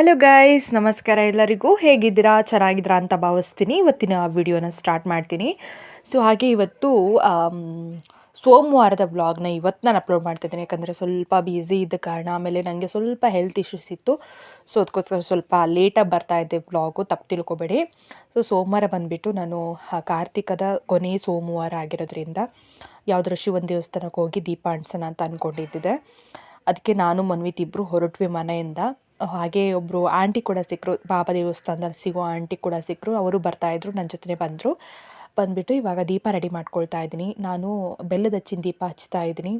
Hello guys ನಮಸ್ಕಾರ ಎಲ್ಲರಿಗೂ. ಹೇಗಿದ್ದೀರಾ? ಚೆನ್ನಾಗಿದ್ದೀರಾ ಅಂತ ಭಾವಿಸ್ತೀನಿ. ಇವತ್ತಿನ ವಿಡಿಯೋನ ಸ್ಟಾರ್ಟ್ ಮಾಡ್ತೀನಿ. ಸೊ ಹಾಗೆ ಇವತ್ತು ಸೋಮವಾರದ ವ್ಲಾಗ್ನ ಇವತ್ತು ನಾನು ಅಪ್ಲೋಡ್ ಮಾಡ್ತಿದ್ದೀನಿ. ಯಾಕಂದರೆ ಸ್ವಲ್ಪ ಬ್ಯುಸಿ ಇದ್ದ ಕಾರಣ, ಆಮೇಲೆ ನನಗೆ ಸ್ವಲ್ಪ ಹೆಲ್ತ್ ಇಶ್ಯೂಸ್ ಇತ್ತು. ಸೊ ಅದಕ್ಕೋಸ್ಕರ ಸ್ವಲ್ಪ ಲೇಟಾಗಿ ಬರ್ತಾ ಇದ್ದೆ ವ್ಲಾಗು ತಪ್ಪು ತಿಳ್ಕೊಬೇಡಿ. ಸೊ ಸೋಮವಾರ ಬಂದುಬಿಟ್ಟು ನಾನು ಕಾರ್ತಿಕದ ಕೊನೆ ಸೋಮವಾರ ಆಗಿರೋದ್ರಿಂದ ಯಾವುದರ ಶಿವನ ದೇವಸ್ಥಾನಕ್ಕೆ ಹೋಗಿ ದೀಪ ಅಂಟಿಸೋಣ ಅಂತ ಅಂದ್ಕೊಂಡಿದ್ದಿದೆ ಅದಕ್ಕೆ ನಾನು ಮನ್ವಿತ್ ಇಬ್ಬರು ಹೊರಟ್ವಿ ಮನೆಯಿಂದ. ಹಾಗೆ ಒಬ್ಬರು ಆಂಟಿ ಕೂಡ ಸಿಕ್ಕರು ಬಾಬಾ ದೇವಸ್ಥಾನದಲ್ಲಿ ಸಿಗೋ ಆಂಟಿ ಕೂಡ ಸಿಕ್ಕರು ಅವರು ಬರ್ತಾಯಿದ್ರು ನನ್ನ ಜೊತೆ ಬಂದರು. ಬಂದುಬಿಟ್ಟು ಇವಾಗ ದೀಪ ರೆಡಿ ಮಾಡ್ಕೊಳ್ತಾ ಇದ್ದೀನಿ. ನಾನು ಬೆಲ್ಲದ ಹಚ್ಚಿನ ದೀಪ ಹಚ್ತಾ ಇದ್ದೀನಿ.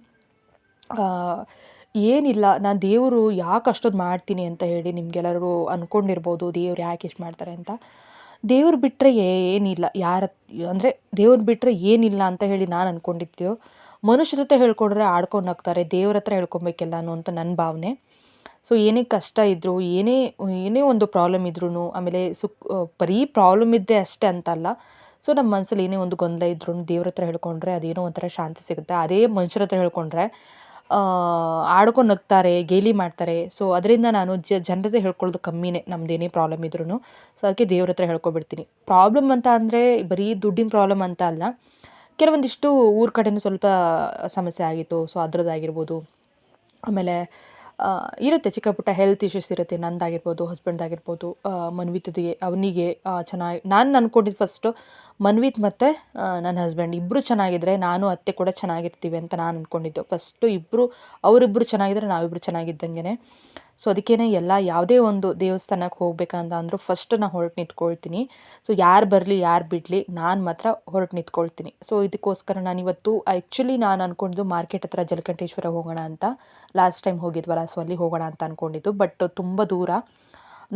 ಏನಿಲ್ಲ, ನಾನು ದೇವರು ಯಾಕೆ ಅಷ್ಟೊಂದು ಮಾಡ್ತೀನಿ ಅಂತ ಹೇಳಿ ನಿಮಗೆಲ್ಲರೂ ಅಂದ್ಕೊಂಡಿರ್ಬೋದು ದೇವ್ರು ಯಾಕೆ ಇಷ್ಟು ಮಾಡ್ತಾರೆ ಅಂತ. ದೇವ್ರು ಬಿಟ್ಟರೆ ಏನಿಲ್ಲ, ಯಾರ, ಅಂದರೆ ದೇವ್ರು ಬಿಟ್ಟರೆ ಏನಿಲ್ಲ ಅಂತ ಹೇಳಿ ನಾನು ಅನ್ಕೊಂಡಿದ್ದೆ. ಮನುಷ್ಯರ ಜೊತೆ ಹೇಳ್ಕೊಂಡ್ರೆ ಆಡ್ಕೊಂಡು ಹೋಗ್ತಾರೆ, ದೇವ್ರ ಹತ್ರ ಹೇಳ್ಕೊಬೇಕೆಲ್ಲನೂ ಅಂತ ನನ್ನ ಭಾವನೆ. ಸೊ ಏನೇ ಕಷ್ಟ ಇದ್ದರೂ ಏನೇ ಏನೇ ಒಂದು ಪ್ರಾಬ್ಲಮ್ ಇದ್ರೂ ಆಮೇಲೆ ಸುಖ ಬರೀ ಪ್ರಾಬ್ಲಮ್ ಇದ್ದರೆ ಅಷ್ಟೇ ಅಂತಲ್ಲ. ಸೊ ನಮ್ಮ ಮನಸ್ಸಲ್ಲಿ ಏನೇ ಒಂದು ಗೊಂದಲ ಇದ್ರೂ ದೇವ್ರ ಹತ್ರ ಹೇಳ್ಕೊಂಡ್ರೆ ಅದೇನೋ ಒಂಥರ ಶಾಂತಿ ಸಿಗುತ್ತೆ. ಅದೇ ಮನುಷ್ಯರ ಹತ್ರ ಹೇಳ್ಕೊಂಡ್ರೆ ಆಡ್ಕೊಂಡು ನಗ್ತಾರೆ, ಗೇಲಿ ಮಾಡ್ತಾರೆ. ಸೊ ಅದರಿಂದ ನಾನು ಜ ಜನರತ್ರ ಹೇಳ್ಕೊಳ್ಳೋದು ಕಮ್ಮಿನೇ, ನಮ್ದೇನೇ ಪ್ರಾಬ್ಲಮ್ ಇದ್ರೂ ಸೊ ಅದಕ್ಕೆ ದೇವ್ರ ಹತ್ರ ಹೇಳ್ಕೊಬಿಡ್ತೀನಿ. ಪ್ರಾಬ್ಲಮ್ ಅಂತ ಅಂದರೆ ಬರೀ ದುಡ್ಡಿನ ಪ್ರಾಬ್ಲಮ್ ಅಂತ ಅಲ್ಲ. ಕೆಲವೊಂದಿಷ್ಟು ಊರ ಕಡೆಯೂ ಸ್ವಲ್ಪ ಸಮಸ್ಯೆ ಆಗಿತ್ತು. ಸೊ ಅದರದ್ದಾಗಿರ್ಬೋದು. ಆಮೇಲೆ ಇರುತ್ತೆ. ಚಿಕ್ಕ ಪುಟ್ಟ ಹೆಲ್ತ್ ಇಶ್ಯೂಸ್ ಇರುತ್ತೆ. ನಂದಾಗಿರ್ಬೋದು ಹಸ್ಬೆಂಡ್ದಾಗಿರ್ಬೋದು ಮನ್ವಿತದಿಗೆ ಅವನಿಗೆ ಚೆನ್ನಾಗಿ ನಾನು ಅಂದ್ಕೊಂಡಿದ್ದು ಫಸ್ಟು ಮನ್ವಿತ್ ಮತ್ತು ನನ್ನ ಹಸ್ಬೆಂಡ್ ಇಬ್ಬರು ಚೆನ್ನಾಗಿದ್ದರೆ ನಾನು ಅತ್ತೆ ಕೂಡ ಚೆನ್ನಾಗಿರ್ತೀವಿ ಅಂತ ನಾನು ಅಂದ್ಕೊಂಡಿದ್ದು ಫಸ್ಟು ಇಬ್ಬರು ಅವರಿಬ್ಬರು ಚೆನ್ನಾಗಿದ್ದರೆ ನಾವಿಬ್ಬರು ಚೆನ್ನಾಗಿದ್ದಂಗೆ ಸೊ ಅದಕ್ಕೇ ಎಲ್ಲ ಯಾವುದೇ ಒಂದು ದೇವಸ್ಥಾನಕ್ಕೆ ಹೋಗ್ಬೇಕಂತ ಅಂದರೂ ಫಸ್ಟ್ ನಾನು ಹೊರಟು ನಿಂತ್ಕೊಳ್ತೀನಿ. ಸೊ ಯಾರು ಬರಲಿ, ಯಾರು ಬಿಡಲಿ, ನಾನು ಮಾತ್ರ ಹೊರಟು ನಿಂತ್ಕೊಳ್ತೀನಿ. ಸೊ ಇದಕ್ಕೋಸ್ಕರ ನಾನು ಇವತ್ತು ಆ್ಯಕ್ಚುಲಿ ನಾನು ಅಂದ್ಕೊಂಡಿದ್ದು ಮಾರ್ಕೆಟ್ ಹತ್ರ ಜಲಕಂಠೇಶ್ವರ ಹೋಗೋಣ ಅಂತ. ಲಾಸ್ಟ್ ಟೈಮ್ ಹೋಗಿದ್ವಲ್ಲ ಸೊ ಅಲ್ಲಿ ಹೋಗೋಣ ಅಂತ ಅಂದ್ಕೊಂಡಿದ್ದು ಬಟ್ ತುಂಬ ದೂರ.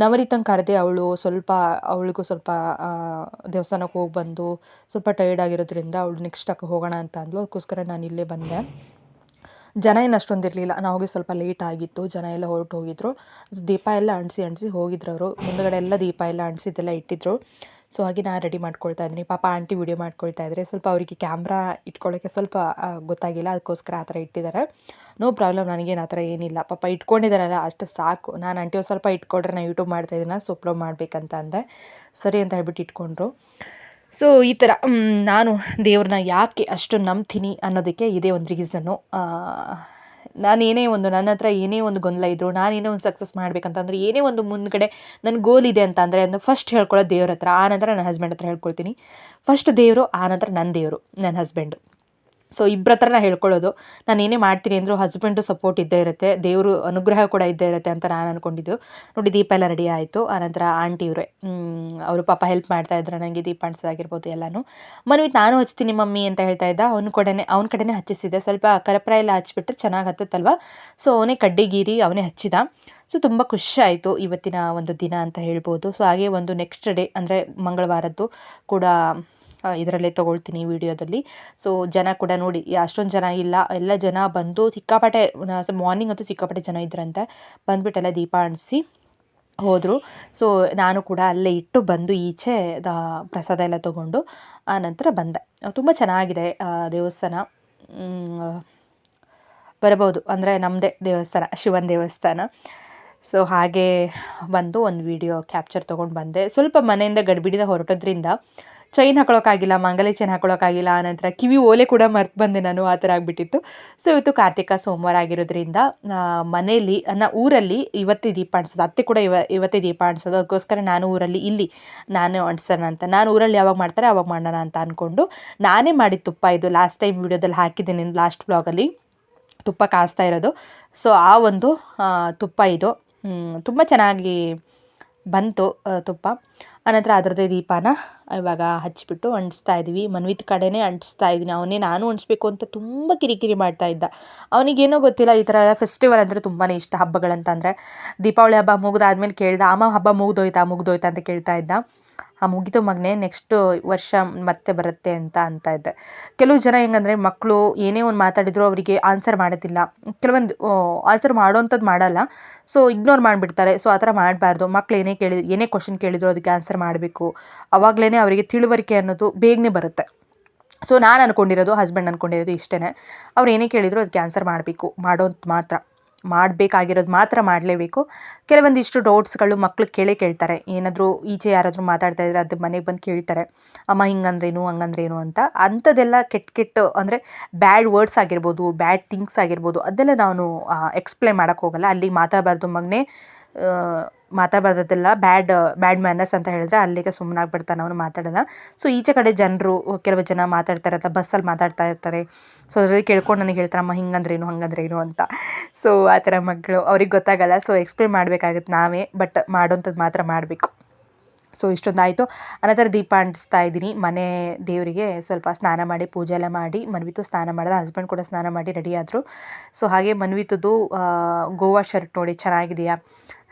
ನವರಿತಂಗೆ ಕರೆದೆ ಅವಳು ಸ್ವಲ್ಪ, ಅವಳಿಗೂ ಸ್ವಲ್ಪ ದೇವಸ್ಥಾನಕ್ಕೆ ಹೋಗಿ ಬಂದು ಸ್ವಲ್ಪ ಟೈರ್ಡ್ ಆಗಿರೋದ್ರಿಂದ ಅವಳು ನೆಕ್ಸ್ಟ್ ಅಕ್ಕ ಹೋಗೋಣ ಅಂತ ಅಂದ್ಲು. ಅದಕ್ಕೋಸ್ಕರ ನಾನು ಇಲ್ಲೇ ಬಂದೆ. ಜನ ಏನು ಅಷ್ಟೊಂದು ಇರಲಿಲ್ಲ. ನಾವು ಸ್ವಲ್ಪ ಲೇಟ್ ಆಗಿತ್ತು. ಜನ ಎಲ್ಲ ಹೊರಟು ಹೋಗಿದ್ರು. ದೀಪ ಎಲ್ಲ ಅಂಟಿಸಿ ಅಂಟಿಸಿ ಹೋಗಿದ್ರು ಅವರು. ಮುಂದಗಡೆ ಎಲ್ಲ ದೀಪ ಎಲ್ಲ ಅಂಟಿಸಿದ್ದೆಲ್ಲ ಇಟ್ಟಿದ್ರು. ಸೊ ಹಾಗೆ ನಾನು ರೆಡಿ ಮಾಡ್ಕೊಳ್ತಾ ಇದ್ದೀನಿ. ಪಾಪ ಆಂಟಿ ವಿಡಿಯೋ ಮಾಡ್ಕೊಳ್ತಾ ಇದ್ದಾರೆ ಸ್ವಲ್ಪ ಅವರಿಗೆ ಕ್ಯಾಮ್ರಾ ಇಟ್ಕೊಳ್ಳೋಕ್ಕೆ ಸ್ವಲ್ಪ ಗೊತ್ತಾಗಿಲ್ಲ. ಅದಕ್ಕೋಸ್ಕರ ಆ ಥರ ಇಟ್ಟಿದ್ದಾರೆ. ನೋ ಪ್ರಾಬ್ಲಮ್ ನನಗೇನು ಆ ಥರ ಏನಿಲ್ಲ. ಪಾಪ ಇಟ್ಕೊಂಡಿದ್ದಾರಲ್ಲ ಅಷ್ಟು ಸಾಕು. ನಾನು ಒಂದು ಸ್ವಲ್ಪ ಇಟ್ಕೊಂಡ್ರೆ, ನಾನು ಯೂಟ್ಯೂಬ್ ಮಾಡ್ತಾ ಇದ್ದೀನಿ ಸೊ ಅಪ್ಲೋಡ್ ಮಾಡಬೇಕಂತ ಅಂದೆ. ಸರಿ ಅಂತ ಹೇಳ್ಬಿಟ್ಟು ಇಟ್ಕೊಂಡ್ರು. ಸೊ ಈ ಥರ ನಾನು ದೇವ್ರನ್ನ ಯಾಕೆ ಅಷ್ಟು ನಂಬ್ತೀನಿ ಅನ್ನೋದಕ್ಕೆ ಇದೇ ಒಂದು ರೀಸನ್ನು ನಾನು ಏನೇ ಒಂದು, ನನ್ನ ಹತ್ರ ಏನೇ ಒಂದು ಗೊಂದಲ ಇದ್ದರು ನಾನು ಏನೇ ಒಂದು ಸಕ್ಸಸ್ ಮಾಡಬೇಕಂತಂದ್ರೆ, ಏನೇ ಒಂದು ಮುಂದ್ಗಡೆ ನನ್ನ ಗೋಲ್ ಇದೆ ಅಂತ ಅಂದರೆ ಅದನ್ನು ಫಸ್ಟ್ ಹೇಳ್ಕೊಳ್ಳೋದು ದೇವ್ರ ಹತ್ರ ಆನಂತರ ನನ್ನ ಹಸ್ಬೆಂಡ್ ಹತ್ರ ಹೇಳ್ಕೊಳ್ತೀನಿ. ಫಸ್ಟ್ ದೇವರು ಆನಂತರ ನನ್ನ ದೇವರು ನನ್ನ ಹಸ್ಬೆಂಡು ಸೊ ಇಬ್ಬರ ಹತ್ರನ ಹೇಳ್ಕೊಳ್ಳೋದು. ನಾನು ಏನೇ ಮಾಡ್ತೀನಿ ಅಂದರೂ ಹಸ್ಬೆಂಡು ಸಪೋರ್ಟ್ ಇದ್ದೇ ಇರುತ್ತೆ. ದೇವರು ಅನುಗ್ರಹ ಕೂಡ ಇದ್ದೇ ಇರುತ್ತೆ ಅಂತ ನಾನು ಅಂದ್ಕೊಂಡಿದ್ದು ನೋಡಿ, ದೀಪ ಎಲ್ಲ ರೆಡಿ ಆಯಿತು. ಆನಂತರ ಆಂಟಿ ಇವರೇ. ಅವರು ಪಾಪ ಹೆಲ್ಪ್ ಮಾಡ್ತಾ ಇದ್ರು. ನನಗೆ ದೀಪ ಅಂಟಿಸೋದಾಗಿರ್ಬೋದು ಎಲ್ಲನೂ. ಮನವಿ ನಾನು ಹಚ್ತೀನಿ ಮಮ್ಮಿ ಅಂತ ಹೇಳ್ತಾ ಇದ್ದ. ಅವ್ನ ಕಡೆ ಅವ್ನ ಕಡೆನೇ ಹಚ್ಚಿಸಿದ್ದೆ. ಸ್ವಲ್ಪ ಕರಪ್ರ ಎಲ್ಲ ಹಚ್ಚಿಬಿಟ್ರೆ ಚೆನ್ನಾಗಿ ಹತ್ತುತ್ತಲ್ವ? ಸೊ ಅವನೇ ಕಡ್ಡಿಗೀರಿ ಅವನೇ ಹಚ್ಚಿದ. ಸೊ ತುಂಬ ಖುಷಿ ಆಯಿತು ಇವತ್ತಿನ ಒಂದು ದಿನ ಅಂತ ಹೇಳ್ಬೋದು. ಸೊ ಹಾಗೆ ಒಂದು ನೆಕ್ಸ್ಟ್ ಡೇ ಅಂದರೆ ಮಂಗಳವಾರದ್ದು ಕೂಡ ಇದರಲ್ಲೇ ತೊಗೊಳ್ತೀನಿ ವಿಡಿಯೋದಲ್ಲಿ. ಸೊ ಜನ ಕೂಡ ನೋಡಿ ಅಷ್ಟೊಂದು ಜನ ಇಲ್ಲ, ಎಲ್ಲ ಜನ ಬಂದು ಸಿಕ್ಕಾಪಟ್ಟೆ ಮಾರ್ನಿಂಗ್ ಅಂತೂ ಸಿಕ್ಕಾಪಟ್ಟೆ ಜನ ಇದ್ರಂತೆ. ಬಂದುಬಿಟ್ಟೆಲ್ಲ ದೀಪ ಅಣಿಸಿ ಹೋದರು. ಸೊ ನಾನು ಕೂಡ ಅಲ್ಲೇ ಇಟ್ಟು ಬಂದು ಈಚೆ ಪ್ರಸಾದ ಎಲ್ಲ ತೊಗೊಂಡು, ಆ ನಂತರ ಬಂದೆ. ತುಂಬ ಚೆನ್ನಾಗಿದೆ ದೇವಸ್ಥಾನ. ಬರಬಹುದು. ಅಂದರೆ ನಮ್ಮದೇ ದೇವಸ್ಥಾನ, ಶಿವನ ದೇವಸ್ಥಾನ. ಸೊ ಹಾಗೆ ಬಂದು ಒಂದು ವಿಡಿಯೋ ಕ್ಯಾಪ್ಚರ್ ತೊಗೊಂಡು ಬಂದೆ. ಸ್ವಲ್ಪ ಮನೆಯಿಂದ ಗಡಿಬಿಡಿದ ಹೊರಟೋದ್ರಿಂದ ಚೈನ್ ಹಾಕೊಳ್ಳೋಕ್ಕಾಗಿಲ್ಲ ಮಂಗಲಿ ಚೈನ್ ಹಾಕೊಳ್ಳೋಕ್ಕಾಗಿಲ್ಲ ಆನಂತರ ಕಿವಿ ಓಲೆ ಕೂಡ ಮರ್ತು ಬಂದೆ ನಾನು, ಆ ಥರ ಆಗಿಬಿಟ್ಟಿತ್ತು. ಸೊ ಇವತ್ತು ಕಾರ್ತಿಕ ಸೋಮವಾರ ಆಗಿರೋದ್ರಿಂದ ಮನೆಯಲ್ಲಿ ನನ್ನ ಊರಲ್ಲಿ ಇವತ್ತೇ ದೀಪ ಅಣಿಸೋದು ಅತ್ತೆ ಕೂಡ ಇವ, ಇವತ್ತೇ ದೀಪ ಅಣಿಸೋದು ಅದಕ್ಕೋಸ್ಕರ ನಾನು ಊರಲ್ಲಿ ಇಲ್ಲಿ ನಾನು ಅಣಿಸೋಣ ಅಂತ. ನಾನು ಊರಲ್ಲಿ ಯಾವಾಗ ಮಾಡ್ತಾರೆ ಅವಾಗ ಮಾಡೋಣ ಅಂತ ಅಂದ್ಕೊಂಡು ನಾನೇ ಮಾಡಿದ ತುಪ್ಪ ಇದು ಲಾಸ್ಟ್ ಟೈಮ್ ವೀಡಿಯೋದಲ್ಲಿ ಹಾಕಿದ್ದೀನಿ ಲಾಸ್ಟ್ ಬ್ಲಾಗಲ್ಲಿ ತುಪ್ಪ ಕಾಸ್ತಾ ಇರೋದು. ಸೊ ಆ ಒಂದು ತುಪ್ಪ ಇದು. ತುಂಬ ಚೆನ್ನಾಗಿ ಬಂತು ತುಪ್ಪ. ಆನಂತರ ಅದರದ್ದೇ ದೀಪನ ಇವಾಗ ಹಚ್ಚಿಬಿಟ್ಟು ಅಂಟಿಸ್ತಾ ಇದ್ದೀವಿ. ಮನ್ವಿತ್ ಕಡೆನೇ ಅಂಟಿಸ್ತಾ ಇದ್ದೀನಿ. ಅವನೇ ನಾನು ಅಂಟಿಸ್ಬೇಕು ಅಂತ ತುಂಬ ಕಿರಿಕಿರಿ ಮಾಡ್ತಾ ಇದ್ದ. ಅವನಿಗೇನೋ ಗೊತ್ತಿಲ್ಲ, ಈ ಥರ ಫೆಸ್ಟಿವಲ್ ಅಂದರೆ ತುಂಬಾ ಇಷ್ಟ ಹಬ್ಬಗಳಂತಂದರೆ. ದೀಪಾವಳಿ ಹಬ್ಬ ಮುಗಿದಾದ್ಮೇಲೆ ಕೇಳ್ದ, ಅಮ್ಮ, ಹಬ್ಬ ಮುಗ್ದೋಯ್ತಾ ಮುಗ್ದೋಯ್ತಾ? ಅಂತ ಕೇಳ್ತಾ ಇದ್ದ. ಆ ಮುಗಿತು ಮಗನೇ ನೆಕ್ಸ್ಟ್ ವರ್ಷ ಮತ್ತೆ ಬರುತ್ತೆ ಅಂತ ಅಂತ ಇದ್ದೆ ಕೆಲವು ಜನ ಹೆಂಗಂದ್ರೆ ಮಕ್ಕಳು ಏನೇ ಒಂದು ಮಾತಾಡಿದ್ರು ಅವರಿಗೆ ಆನ್ಸರ್ ಮಾಡೋದಿಲ್ಲ. ಕೆಲವೊಂದು ಆನ್ಸರ್ ಮಾಡೋವಂಥದ್ದು ಮಾಡಲ್ಲ. ಸೊ ಇಗ್ನೋರ್ ಮಾಡಿಬಿಡ್ತಾರೆ. ಸೊ ಆ ಥರ ಮಾಡಬಾರ್ದು. ಮಕ್ಳು ಏನೇ ಕೇಳಿ, ಏನೇ ಕ್ವಶನ್ ಕೇಳಿದ್ರು ಅದಕ್ಕೆ ಆನ್ಸರ್ ಮಾಡಬೇಕು. ಅವಾಗಲೇ ಅವರಿಗೆ ತಿಳುವಳಿಕೆ ಅನ್ನೋದು ಬೇಗನೆ ಬರುತ್ತೆ. ಸೊ ನಾನು ಅಂದ್ಕೊಂಡಿರೋದು ಹಸ್ಬೆಂಡ್ ಅಂದ್ಕೊಂಡಿರೋದು ಇಷ್ಟೇ ಅವ್ರು ಏನೇ ಕೇಳಿದ್ರು ಅದಕ್ಕೆ ಆನ್ಸರ್ ಮಾಡಬೇಕು. ಮಾಡೋದು ಮಾತ್ರ. ಮಾಡಬೇಕಾಗಿರೋದು ಮಾತ್ರ ಮಾಡಲೇಬೇಕು. ಕೆಲವೊಂದಿಷ್ಟು ಡೌಟ್ಸ್ಗಳು ಮಕ್ಕಳು ಕೇಳೇ ಕೇಳ್ತಾರೆ. ಏನಾದರೂ ಈಚೆ ಯಾರಾದರೂ ಮಾತಾಡ್ತಾ ಇದ್ರೆ ಅದು ಮನೆಗೆ ಬಂದು ಕೇಳ್ತಾರೆ, ಅಮ್ಮ ಹಿಂಗಂದ್ರೇನು, ಹಂಗಂದ್ರೇನು ಅಂತ. ಅಂಥದ್ದೆಲ್ಲ ಕೆಟ್ಟ ಕೆಟ್ಟು ಅಂದರೆ ಬ್ಯಾಡ್ ವರ್ಡ್ಸ್ ಆಗಿರ್ಬೋದು ಬ್ಯಾಡ್ ಥಿಂಗ್ಸ್ ಆಗಿರ್ಬೋದು, ಅದೆಲ್ಲ ನಾನು ಎಕ್ಸ್ಪ್ಲೇನ್ ಮಾಡೋಕ್ಕೋಗಲ್ಲ ಅಲ್ಲಿ ಮಾತಾಡಬಾರ್ದು ಮಗನೇ. ಮಾತಾಡಬಾರ್ದದೆಲ್ಲ ಬ್ಯಾಡ್ ಬ್ಯಾಡ್ ಮ್ಯಾನರ್ಸ್ ಅಂತ ಹೇಳಿದ್ರೆ ಅಲ್ಲಿಗೆ ಸುಮ್ಮನಾಗ್ಬಿಡ್ತಾನೆ ಅವನು ಮಾತಾಡಲ್ಲ ಸೊ ಈಚೆ ಕಡೆ ಜನರು, ಕೆಲವು ಜನ ಮಾತಾಡ್ತಾರೆ, ಅಥವಾ ಬಸ್ಸಲ್ಲಿ ಮಾತಾಡ್ತಾ ಇರ್ತಾರೆ. ಸೊ ಅದರಲ್ಲಿ ಕೇಳ್ಕೊಂಡು ನನಗೆ ಹೇಳ್ತಾರೆ, ಅಮ್ಮ, ಹಿಂಗಂದ್ರೇನು, ಹಂಗಂದ್ರೇನು ಅಂತ. ಸೊ ಆ ಥರ ಮಕ್ಕಳು, ಅವ್ರಿಗೆ ಗೊತ್ತಾಗಲ್ಲ. ಸೊ ಎಕ್ಸ್ಪ್ಲೇನ್ ಮಾಡಬೇಕಾಗುತ್ತೆ ನಾವೇ ಬಟ್ ಮಾಡೋಂಥದ್ದು ಮಾತ್ರ ಮಾಡಬೇಕು. ಸೊ ಇಷ್ಟೊಂದು ಆಯಿತು ಅನಂತರ ದೀಪ ಅಂಟಿಸ್ತಾ ಇದ್ದೀನಿ. ಮನೆ ದೇವರಿಗೆ ಸ್ವಲ್ಪ ಸ್ನಾನ ಮಾಡಿ, ಪೂಜೆ ಎಲ್ಲ ಮಾಡಿ, ಮನ್ವಿತು ಸ್ನಾನ ಮಾಡಿದ ಹಸ್ಬೆಂಡ್ ಕೂಡ ಸ್ನಾನ ಮಾಡಿ ರೆಡಿಯಾದರು ಸೊ ಹಾಗೆ ಮನ್ವಿತದ್ದು ಗೋವಾ ಶರ್ಟ್ ನೋಡಿ, ಚೆನ್ನಾಗಿದೆಯಾ?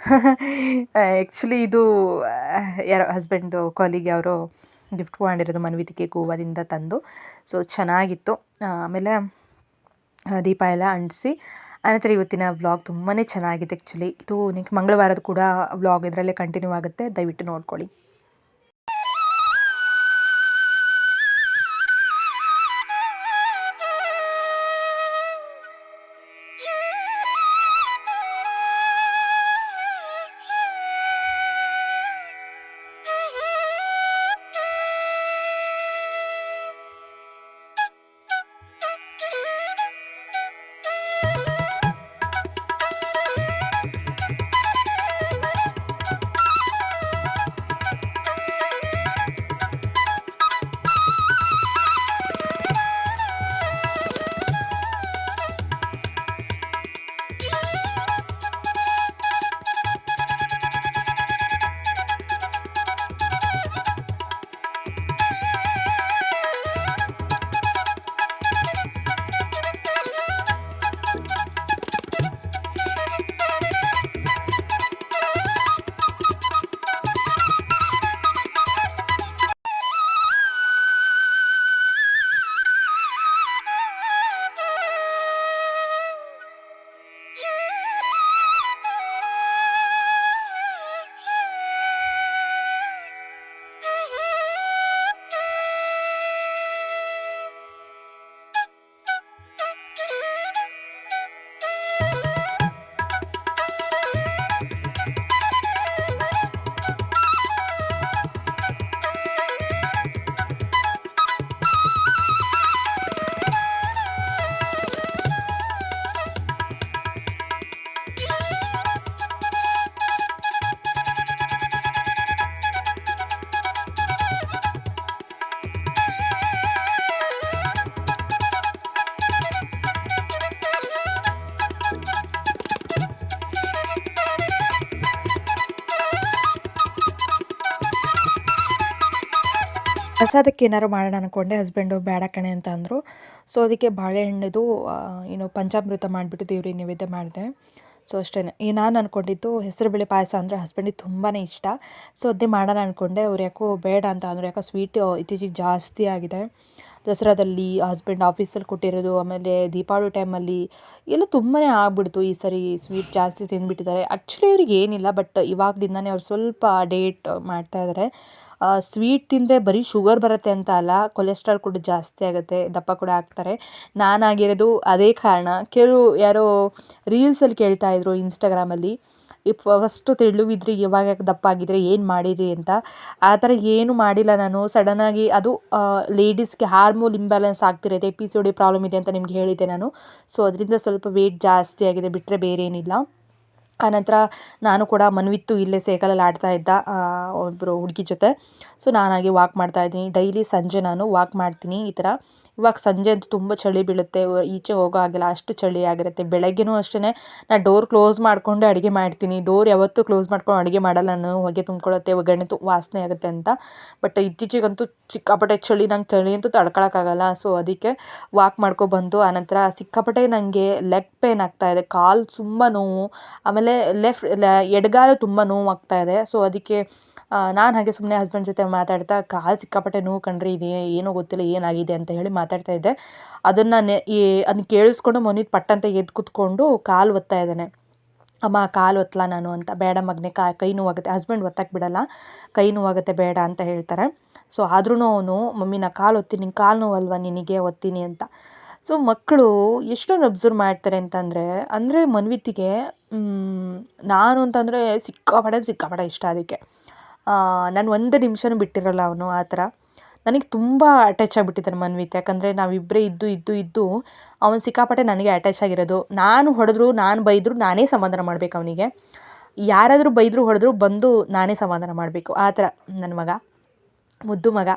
ಆ್ಯಕ್ಚುಲಿ ಇದು ಯಾರೋ ಹಸ್ಬೆಂಡು ಕಾಲಿಗೆ ಅವರು ಗಿಫ್ಟ್ ಮಾಡಿರೋದು ಮನ್ವಿತಿಗೆ ಗೋವಾದಿಂದ ತಂದು. ಸೊ ಚೆನ್ನಾಗಿತ್ತು. ಆಮೇಲೆ ದೀಪ ಎಲ್ಲ ಅಂಟಿಸಿ. ಆನಂತರ ಇವತ್ತಿನ ವ್ಲಾಗ್ ತುಂಬಾ ಚೆನ್ನಾಗಿದೆ ಆ್ಯಕ್ಚುಲಿ ಇದು ನಿಮ್ಗೆ ಮಂಗಳವಾರದ ಕೂಡ ವ್ಲಾಗ್ ಇದರಲ್ಲೇ ಕಂಟಿನ್ಯೂ ಆಗುತ್ತೆ. ದಯವಿಟ್ಟು ನೋಡ್ಕೊಳ್ಳಿ. ಪ್ರಸಾದಕ್ಕೆ ಏನಾದ್ರು ಮಾಡೋಣ ಅಂದ್ಕೊಂಡೆ ಹಸ್ಬೆಂಡು, ಬೇಡ ಕಣೆ ಅಂತ ಅಂದರು. ಸೊ ಅದಕ್ಕೆ ಬಾಳೆಹಣ್ಣದು ಏನು ಪಂಚಾಮೃತ ಮಾಡಿಬಿಟ್ಟು ದೇವ್ರಿಗೆ ನೈವೇದ್ಯ ಮಾಡಿದೆ. ಸೊ ಅಷ್ಟೇ ಈ ನಾನು ಅಂದ್ಕೊಂಡಿದ್ದು ಹೆಸರುಬೇಳೆ ಪಾಯಸ ಅಂದರೆ ಹಸ್ಬೆಂಡಿಗೆ ತುಂಬಾ ಇಷ್ಟ. ಸೊ ಅದೇ ಮಾಡೋಣ ಅಂದ್ಕೊಂಡೆ ಅವ್ರು ಯಾಕೋ ಬೇಡ ಅಂತ ಅಂದರು. ಯಾಕೋ ಸ್ವೀಟ್ ಇತ್ತೀಚೆಗೆ ಜಾಸ್ತಿ ಆಗಿದೆ. ದಸರಾದಲ್ಲಿ ಹಸ್ಬೆಂಡ್ ಆಫೀಸಲ್ಲಿ ಕೊಟ್ಟಿರೋದು, ಆಮೇಲೆ ದೀಪಾವಳಿ ಟೈಮಲ್ಲಿ ಎಲ್ಲ ತುಂಬಾ ಆಗ್ಬಿಡ್ತು ಈ ಸರಿ ಸ್ವೀಟ್ ಜಾಸ್ತಿ ತಿಂದುಬಿಟ್ಟಿದ್ದಾರೆ. ಆ್ಯಕ್ಚುಲಿ ಅವ್ರಿಗೆ ಏನಿಲ್ಲ ಬಟ್ ಇವಾಗ್ಲಿಂದನೇ ಅವ್ರು ಸ್ವಲ್ಪ ಡೇಟ್ ಮಾಡ್ತಾ ಇದ್ದಾರೆ ಸ್ವೀಟ್ ತಿಂದರೆ ಬರೀ ಶುಗರ್ ಬರುತ್ತೆ ಅಂತ ಅಲ್ಲ ಕೊಲೆಸ್ಟ್ರಾಲ್ ಕೂಡ ಜಾಸ್ತಿ ಆಗುತ್ತೆ, ದಪ್ಪ ಕೂಡ ಆಗ್ತಾರೆ. ನಾನಾಗಿರೋದು ಅದೇ ಕಾರಣ. ಕೆಲವು ಯಾರೋ ರೀಲ್ಸಲ್ಲಿ ಕೇಳ್ತಾಯಿದ್ರು ಇನ್ಸ್ಟಾಗ್ರಾಮಲ್ಲಿ ಈ ಫಸ್ಟು ತೆಳುವಿದ್ರಿ ಇವಾಗ ದಪ್ಪ ಆಗಿದ್ರೆ ಏನು ಮಾಡಿದ್ರಿ ಅಂತ. ಆ ಥರ ಏನು ಮಾಡಿಲ್ಲ ನಾನು. ಸಡನ್ನಾಗಿ ಅದು ಲೇಡೀಸ್ಗೆ ಹಾರ್ಮೋನ್ ಇಂಬ್ಯಾಲೆನ್ಸ್ ಆಗ್ತಿರುತ್ತೆ ಪಿ ಸಿ ಡಿ ಪ್ರಾಬ್ಲಮ್ ಇದೆ ಅಂತ ನಿಮ್ಗೆ ಹೇಳಿದ್ದೆ ನಾನು. ಸೊ ಅದರಿಂದ ಸ್ವಲ್ಪ ವೆಯ್ಟ್ ಜಾಸ್ತಿ ಆಗಿದೆ ಬಿಟ್ಟರೆ ಬೇರೆ ಏನಿಲ್ಲ ಆನಂತರ ನಾನು ಕೂಡ ಮನ್ವಿತ್ತು ಇಲ್ಲೇ ಸೈಕಲಲ್ಲಿ ಆಡ್ತಾ ಇದ್ದ ಒಬ್ಬರು ಹುಡುಗಿ ಜೊತೆ. ಸೊ ನಾನಾಗಿ ವಾಕ್ ಮಾಡ್ತಾ ಇದ್ದೀನಿ. ಡೈಲಿ ಸಂಜೆ ನಾನು ವಾಕ್ ಮಾಡ್ತೀನಿ ಈ ಥರ. ಇವಾಗ ಸಂಜೆ ಅಂತೂ ತುಂಬ ಚಳಿ ಬೀಳುತ್ತೆ. ಈಚೆ ಹೋಗೋ ಹಾಗಿಲ್ಲ, ಅಷ್ಟು ಚಳಿ ಆಗಿರುತ್ತೆ. ಬೆಳಗ್ಗೆನೂ ಅಷ್ಟೇ ನಾನು ಡೋರ್ ಕ್ಲೋಸ್ ಮಾಡಿಕೊಂಡೆ ಅಡುಗೆ ಮಾಡ್ತೀನಿ. ಡೋರ್ ಯಾವತ್ತೂ ಕ್ಲೋಸ್ ಮಾಡ್ಕೊಂಡು ಅಡುಗೆ ಮಾಡಲ್ಲ. ನಾನು ಹೊಗೆ ತುಂಬ್ಕೊಳ್ಳುತ್ತೆ ಒಗ್ಗರಣೆ ತು ವಾಸನೆ ಆಗುತ್ತೆ ಅಂತ. ಬಟ್ ಇತ್ತೀಚೆಗಂತೂ ಸಿಕ್ಕಾಪಟ್ಟೆ ಚಳಿ, ನಂಗೆ ಚಳಿ ಅಂತೂ ತಡ್ಕೊಳಕ್ಕಾಗಲ್ಲ. ಸೊ ಅದಕ್ಕೆ ವಾಕ್ ಮಾಡ್ಕೊಬಂದು ಆನಂತರ ಸಿಕ್ಕಾಪಟ್ಟೆ ನನಗೆ ಲೆಗ್ ಪೇನ್ ಆಗ್ತಾ ಇದೆ. ಕಾಲು ತುಂಬ ನೋವು, ಆಮೇಲೆ ಲೆಫ್ಟ್ ಎಡಗಾಲು ತುಂಬ ನೋವು ಇದೆ. ಸೊ ಅದಕ್ಕೆ ನಾನು ಹಾಗೆ ಸುಮ್ಮನೆ ಹಸ್ಬೆಂಡ್ ಜೊತೆ ಮಾತಾಡ್ತಾ ಕಾಲು ಸಿಕ್ಕಾಪಟ್ಟೆ ನೋವು ಕಣ್ರಿ, ಇದೆ ಏನೋ ಗೊತ್ತಿಲ್ಲ, ಏನಾಗಿದೆ ಅಂತ ಹೇಳಿ ಮಾತಾಡ್ತಾ ಇದ್ದೆ. ಅದನ್ನು ನೆ ಅದನ್ನ ಕೇಳಿಸ್ಕೊಂಡು ಮೊನ್ನೆ ಪಟ್ಟಂತ ಎದ್ದು ಕೂತ್ಕೊಂಡು ಕಾಲು ಒತ್ತಾ ಇದ್ದಾನೆ. ಅಮ್ಮ, ಕಾಲು ಒತ್ತಲ ನಾನು ಅಂತ. ಬೇಡ ಮಗನೆ, ಕಾ, ಕೈ ನೋವಾಗುತ್ತೆ. ಹಸ್ಬೆಂಡ್ ಒತ್ತಕ್ಕೆ ಬಿಡಲ್ಲ. ಕೈ ನೋವಾಗುತ್ತೆ, ಬೇಡ ಅಂತ ಹೇಳ್ತಾರೆ. ಸೊ ಆದ್ರೂ ಅವನು, ಮಮ್ಮಿ, ನಾ ಕಾಲು ಒತ್ತೀನಿ ಕಾಲು ನೋವಲ್ವಾ? ನಿನಗೆ ಒತ್ತೀನಿ ಅಂತ. ಸೊ ಮಕ್ಕಳು ಎಷ್ಟೊಂದು ಅಬ್ಸರ್ವ್ ಮಾಡ್ತಾರೆ ಅಂತಂದರೆ, ಅಂದರೆ ಮನ್ವಿತಿಗೆ ನಾನು ಅಂತಂದರೆ ಸಿಕ್ಕಾಪಟ್ಟೆ ಸಿಕ್ಕಾಪಟ್ಟೆ ಇಷ್ಟ ಅದಕ್ಕೆ. ನಾನು ಒಂದು ನಿಮಿಷನೂ ಬಿಟ್ಟಿರಲ್ಲ ಅವನು ಆ ಥರ. ನನಗೆ ತುಂಬ ಅಟ್ಯಾಚ್ ಆಗಿಬಿಟ್ಟಿದ್ದಾನೆ ಮನ್ವಿತ್. ಯಾಕಂದರೆ ನಾವಿಬ್ಬರೇ ಇದ್ದು ಇದ್ದು ಇದ್ದು ಅವನು ಸಿಕ್ಕಾಪಟ್ಟೆ ನನಗೆ ಅಟ್ಯಾಚ್ ಆಗಿರೋದು. ನಾನು ಹೊಡೆದ್ರು, ನಾನು ಬೈದರೂ ನಾನೇ ಸಮಾಧಾನ ಮಾಡ್ಬೇಕು ಅವನಿಗೆ. ಯಾರಾದರೂ ಬೈದರೂ, ಹೊಡೆದ್ರು ಬಂದು ನಾನೇ ಸಮಾಧಾನ ಮಾಡಬೇಕು. ಆ ಥರ ನನ್ನ ಮಗ. ಮುದ್ದು ಮಗ.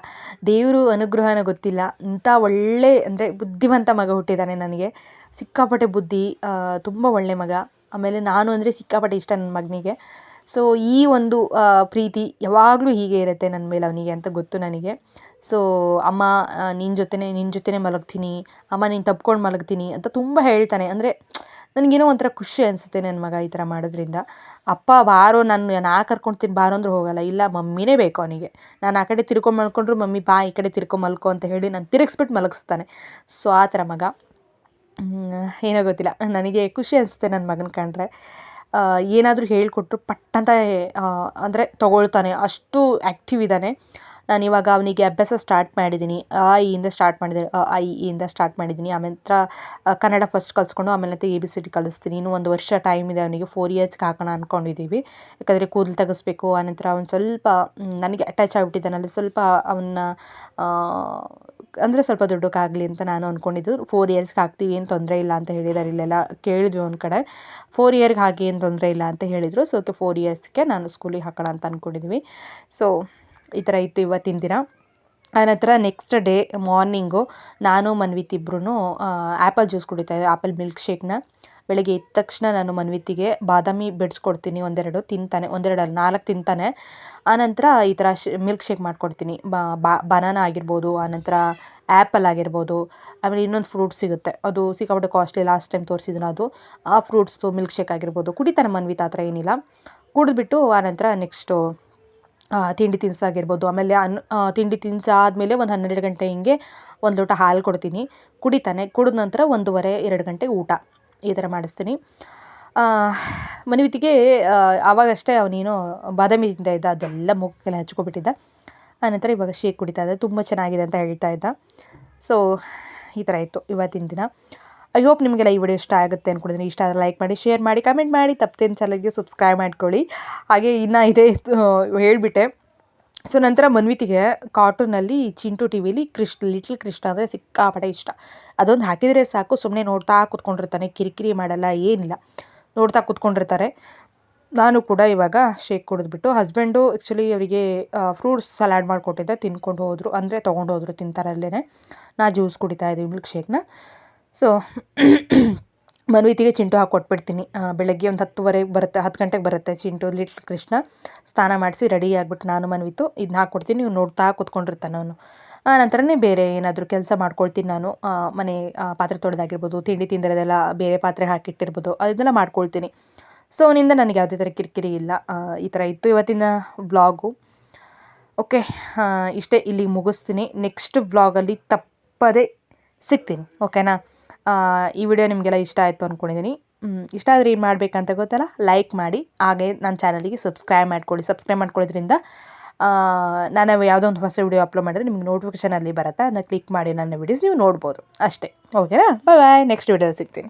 ದೇವರು ಅನುಗ್ರಹನ ಗೊತ್ತಿಲ್ಲ. ಇಂಥ ಒಳ್ಳೆ, ಅಂದರೆ ಬುದ್ಧಿವಂತ ಮಗ ಹುಟ್ಟಿದ್ದಾನೆ ನನಗೆ. ಸಿಕ್ಕಾಪಟ್ಟೆ ಬುದ್ಧಿ ತುಂಬ ಒಳ್ಳೆ ಮಗ. ಆಮೇಲೆ ನಾನು ಅಂದರೆ ಸಿಕ್ಕಾಪಟ್ಟೆ ಇಷ್ಟ ನನ್ನ ಮಗನಿಗೆ. ಸೊ ಈ ಒಂದು ಪ್ರೀತಿ ಯಾವಾಗಲೂ ಹೀಗೆ ಇರುತ್ತೆ ನನ್ನ ಮೇಲೆ ಅವನಿಗೆ ಅಂತ ಗೊತ್ತು ನನಗೆ. ಸೊ ಅಮ್ಮ ನಿನ್ನ ಜೊತೆನೇ ನಿನ್ನ ಜೊತೆನೇ ಮಲಗ್ತೀನಿ, ಅಮ್ಮ ನೀನು ತಪ್ಕೊಂಡು ಮಲಗ್ತೀನಿ ಅಂತ ತುಂಬ ಹೇಳ್ತಾನೆ. ಅಂದರೆ ನನಗೇನೋ ಒಂಥರ ಖುಷಿ ಅನಿಸುತ್ತೆ ನನ್ನ ಮಗ ಈ ಥರ ಮಾಡೋದ್ರಿಂದ. ಅಪ್ಪ ಬಾರೋ, ನಾನು, ನಾ ಕರ್ಕೊಳ್ತೀನಿ ಬಾರೋ ಅಂದ್ರೆ ಹೋಗಲ್ಲ. ಇಲ್ಲ, ಮಮ್ಮಿನೇ ಬೇಕು ಅವನಿಗೆ. ನಾನು ಆ ಕಡೆ ತಿರ್ಕೊಂಡು ಮಲ್ಕೊಂಡ್ರು ಮಮ್ಮಿ, ಬಾ, ಈ ಕಡೆ ತಿರ್ಕೊ ಮಲ್ಕೊ ಅಂತ ಹೇಳಿ ನಾನು ತಿರುಗಿಸ್ಬಿಟ್ಟು ಮಲಗಿಸ್ತಾನೆ. ಸೊ ಆ ಥರ ಮಗ. ಏನೋ ಗೊತ್ತಿಲ್ಲ. ನನಗೆ ಖುಷಿ ಅನಿಸುತ್ತೆ ನನ್ನ ಮಗನ ಕಂಡ್ರೆ. ಏನಾದರೂ ಹೇಳಿಕೊಟ್ರು ಪಟ್ಟಂತ ಅಂದರೆ ತೊಗೊಳ್ತಾನೆ. ಅಷ್ಟು ಆ್ಯಕ್ಟಿವ್ ಇದ್ದಾನೆ. ನಾನು ಇವಾಗ ಅವನಿಗೆ ಅಭ್ಯಾಸ ಸ್ಟಾರ್ಟ್ ಮಾಡಿದ್ದೀನಿ ಆ ಇಯಿಂದ ಸ್ಟಾರ್ಟ್ ಮಾಡಿದ್ದೀನಿ ಅ ಆ ಇಂದ ಸ್ಟಾರ್ಟ್ ಮಾಡಿದ್ದೀನಿ ಆಮೇಲೆ ಕನ್ನಡ ಫಸ್ಟ್ ಕಲಿಸ್ಕೊಂಡು, ಆಮೇಲೆ ಎ ಬಿ ಸಿ ಡಿ ಕಲಿಸ್ತೀನಿ. ಇನ್ನೂ ಒಂದು ವರ್ಷ ಟೈಮ್ ಇದೆ ಅವನಿಗೆ. ಫೋರ್ ಇಯರ್ಸ್ಗೆ ಹಾಕೋಣ ಅಂದ್ಕೊಂಡಿದ್ದೀವಿ ಯಾಕಂದರೆ ಕೂದಲು ತೆಗೆಸ್ಬೇಕು. ಆನಂತರ ಅವ್ನು ಸ್ವಲ್ಪ ನನಗೆ ಅಟ್ಯಾಚ್ ಆಗಿಬಿಟ್ಟಿದ್ದಾನಲ್ಲಿ ಸ್ವಲ್ಪ ಅವನ್ನ ಅಂದರೆ ಸ್ವಲ್ಪ ದೊಡ್ಡಕ್ಕಾಗಲಿ ಅಂತ ನಾನು ಅಂದ್ಕೊಂಡಿದ್ದು ಫೋರ್ ಇಯರ್ಸ್ಗೆ ಹಾಕ್ತೀವಿ, ಏನು ತೊಂದರೆ ಇಲ್ಲ ಅಂತ ಹೇಳಿದಾರೆ ಇಲ್ಲೆಲ್ಲ ಕೇಳಿದ್ವಿ ಒಂದು ಕಡೆ. ಫೋರ್ ಇಯರ್ಗೆ ಹಾಕಿ ಏನು ತೊಂದರೆ ಇಲ್ಲ ಅಂತ ಹೇಳಿದರು. ಸೊ ಫೋರ್ ಇಯರ್ಸ್ಗೆ ನಾನು ಸ್ಕೂಲಿಗೆ ಹಾಕೋಣ ಅಂತ ಅಂದ್ಕೊಂಡಿದ್ವಿ ಸೊ ಈ ಥರ ಇತ್ತು ಇವತ್ತಿನ ದಿನ. ಆನಂತರ ನೆಕ್ಸ್ಟ್ ಡೇ ಮಾರ್ನಿಂಗು ನಾನು, ಮನ್ವಿತ್ ಇಬ್ಬರೂ ಆ್ಯಪಲ್ ಜ್ಯೂಸ್ ಕುಡಿತಾ ಇದ್ದೆ ಆ್ಯಪಲ್ ಮಿಲ್ಕ್ ಶೇಕ್ನ ಬೆಳಗ್ಗೆ ಎದ್ದ ತಕ್ಷಣ ನಾನು ಮನ್ವಿತಿಗೆ ಬಾದಾಮಿ ಬೆಡ್ಸ್ಕೊಡ್ತೀನಿ ಒಂದೆರಡು ತಿಂತಾನೆ, ಒಂದೆರಡು ಅಲ್ಲ, ನಾಲ್ಕು ತಿಂತಾನೆ. ಆನಂತರ ಈ ಥರ ಶ್ ಮಿಲ್ಕ್ ಶೇಕ್ ಮಾಡಿಕೊಡ್ತೀನಿ ಬನಾನಾ ಆಗಿರ್ಬೋದು, ಆನಂತರ ಆ್ಯಪಲ್ ಆಗಿರ್ಬೋದು, ಆಮೇಲೆ ಇನ್ನೊಂದು ಫ್ರೂಟ್ಸ್ ಸಿಗುತ್ತೆ. ಅದು ಸಿಕ್ಕಾಪಟ್ಟೆ ಕಾಸ್ಟ್ಲಿ ಲಾಸ್ಟ್ ಟೈಮ್ ತೋರಿಸಿದ್ರು ಅದು. ಆ ಫ್ರೂಟ್ಸು ಮಿಲ್ಕ್ ಶೇಕ್ ಆಗಿರ್ಬೋದು. ಕುಡಿತಾನೆ ಮನ್ವಿತ ಆ ಥರ ಏನಿಲ್ಲ. ಕುಡಿದ್ಬಿಟ್ಟು ಆನಂತರ ನೆಕ್ಸ್ಟು ತಿಂಡಿ ತಿನಿಸಾಗಿರ್ಬೋದು ಆಮೇಲೆ ಅನ್ ತಿಂಡಿ ತಿನಿಸು ಆದಮೇಲೆ ಒಂದು ಹನ್ನೆರಡು ಗಂಟೆ ಹಿಂಗೆ ಒಂದು ಲೋಟ ಹಾಲು ಕೊಡ್ತೀನಿ. ಕುಡಿತಾನೆ. ಕುಡಿದ ನಂತರ ಒಂದೂವರೆ, ಎರಡು ಗಂಟೆಗೆ ಊಟ. ಈ ಥರ ಮಾಡಿಸ್ತೀನಿ. ಮನಿವಿತಿಗೆ ಆವಾಗಷ್ಟೇ ಅವನೇನು ಬಾದಾಮಿ ತಿಂತಾ ಇದ್ದ ಅದೆಲ್ಲ ಮುಖಕ್ಕೆಲ್ಲ ಹಚ್ಕೊಬಿಟ್ಟಿದ್ದ. ಆನಂತರ ಇವಾಗ ಶೇಕ್ ಕುಡಿತಾ ಇದ್ದ. ತುಂಬ ಚೆನ್ನಾಗಿದೆ ಅಂತ ಹೇಳ್ತಾ ಇದ್ದ. ಸೊ ಈ ಥರ ಇತ್ತು ಇವತ್ತಿನ ದಿನ. ಐ ಹೋಪ್ ನಿಮಗೆಲ್ಲ ಈ ವಿಡಿಯೋ ಇಷ್ಟ ಆಗುತ್ತೆ ಅಂದ್ಕೊಂಡಿದ್ದೀನಿ ಇಷ್ಟ ಆದರೆ ಲೈಕ್ ಮಾಡಿ ಶೇರ್ ಮಾಡಿ ಕಮೆಂಟ್ ಮಾಡಿ ತಪ್ಪದೇನು ಚಾನಲ್ಗೆ ಸಬ್ಸ್ಕ್ರೈಬ್ ಮಾಡ್ಕೊಳ್ಳಿ. ಹಾಗೆ ಇನ್ನೂ ಇದೆ ಹೇಳಿಬಿಟ್ಟೆ. ಸೊ ನಂತರ ಮನ್ವಿತಿಗೆ ಕಾರ್ಟೂನಲ್ಲಿ ಚಿಂಟು ಟಿ ವಿಲಿ ಕೃಷ್ಣ ಲಿಟ್ಲ್ ಕೃಷ್ಣ ಅಂದರೆ ಸಿಕ್ಕಾಪಟ್ಟೆ ಇಷ್ಟ. ಅದೊಂದು ಹಾಕಿದರೆ ಸಾಕು ಸುಮ್ಮನೆ ನೋಡ್ತಾ ಕೂತ್ಕೊಂಡಿರ್ತಾನೆ, ಕಿರಿಕಿರಿ ಮಾಡಲ್ಲ, ಏನಿಲ್ಲ. ನೋಡ್ತಾ ಕೂತ್ಕೊಂಡಿರ್ತಾರೆ. ನಾನು ಕೂಡ ಇವಾಗ ಶೇಕ್ ಕುಡಿದ್ಬಿಟ್ಟು ಹಸ್ಬೆಂಡು ಆ್ಯಕ್ಚುಲಿ ಅವರಿಗೆ ಫ್ರೂಟ್ಸ್ ಸಲಾಡ್ ಮಾಡಿಕೊಟ್ಟಿದ್ದೆ, ತಿನ್ಕೊಂಡು ಹೋದರು, ಅಂದರೆ ತೊಗೊಂಡು ಹೋದರು ತಿಂತಾರಲ್ಲೇ ನಾ ಜ್ಯೂಸ್ ಕುಡಿತಾ ಇದ್ದೀವಿ ಮಿಲ್ಕ್ ಶೇಕ್ನ ಸೊ ಮನ್ವಿತಿಗೆ ಚಿಂಟು ಹಾಕಿ ಕೊಟ್ಬಿಡ್ತೀನಿ ಬೆಳಗ್ಗೆ ಒಂದು ಹತ್ತುವರೆಗೆ ಬರುತ್ತೆ, ಹತ್ತು ಗಂಟೆಗೆ ಬರುತ್ತೆ ಚಿಂಟು, ಲಿಟ್ಲ್ ಕೃಷ್ಣ. ಸ್ನಾನ ಮಾಡಿಸಿ ರೆಡಿ ಆಗಿಬಿಟ್ಟು ನಾನು ಮನ್ವಿತು ಇದನ್ನ ಹಾಕ್ಕೊಡ್ತೀನಿ ನೀವು ನೋಡ್ತಾ ಕೂತ್ಕೊಂಡಿರ್ತಾನೆ ಅವನು. ನಂತರನೇ ಬೇರೆ ಏನಾದರೂ ಕೆಲಸ ಮಾಡ್ಕೊಳ್ತೀನಿ ನಾನು. ಮನೆ ಪಾತ್ರೆ ತೊಳೆದಾಗಿರ್ಬೋದು, ತಿಂಡಿ ತಿಂದಿರೋದೆಲ್ಲ ಬೇರೆ ಪಾತ್ರೆ ಹಾಕಿಟ್ಟಿರ್ಬೋದು, ಅದನ್ನೆಲ್ಲ ಮಾಡ್ಕೊಳ್ತೀನಿ. ಸೊ, ಅವನಿಂದ ನನಗೆ ಯಾವುದೇ ಥರ ಕಿರಿಕಿರಿ ಇಲ್ಲ. ಈ ಥರ ಇತ್ತು ಇವತ್ತಿನ ವ್ಲಾಗು. ಓಕೆ ಇಷ್ಟೇ, ಇಲ್ಲಿ ಮುಗಿಸ್ತೀನಿ. ನೆಕ್ಸ್ಟ್ ವ್ಲಾಗಲ್ಲಿ ತಪ್ಪದೇ ಸಿಗ್ತೀನಿ. ಓಕೆನಾ? ಈ ವಿಡಿಯೋ ನಿಮಗೆಲ್ಲ ಇಷ್ಟ ಆಯಿತು ಅಂದ್ಕೊಂಡಿದ್ದೀನಿ ಇಷ್ಟ ಆದರೆ ಏನು ಮಾಡಬೇಕಂತ ಗೊತ್ತಲ್ಲ ಲೈಕ್ ಮಾಡಿ. ಹಾಗೆ ನನ್ನ ಚಾನಲಿಗೆ ಸಬ್ಸ್ಕ್ರೈಬ್ ಮಾಡ್ಕೊಳ್ಳಿ. ಸಬ್ಸ್ಕ್ರೈಬ್ ಮಾಡ್ಕೊಳ್ಳೋದ್ರಿಂದ ನಾನು ಯಾವುದೋ ಒಂದು ಹೊಸ ವಿಡಿಯೋ ಅಪ್ಲೋಡ್ ಮಾಡಿದ್ರೆ ನಿಮ್ಗೆ ನೋಟಿಫಿಕೇಷನಲ್ಲಿ ಬರುತ್ತೆ. ಅದನ್ನ ಕ್ಲಿಕ್ ಮಾಡಿ ನನ್ನ ವಿಡಿಯೋಸ್ ನೀವು ನೋಡ್ಬೋದು. ಅಷ್ಟೇ. ಓಕೆನಾ ಬಾಯ್ ಬಾಯ್ ನೆಕ್ಸ್ಟ್ ವಿಡಿಯೋ ಸಿಗ್ತೀನಿ.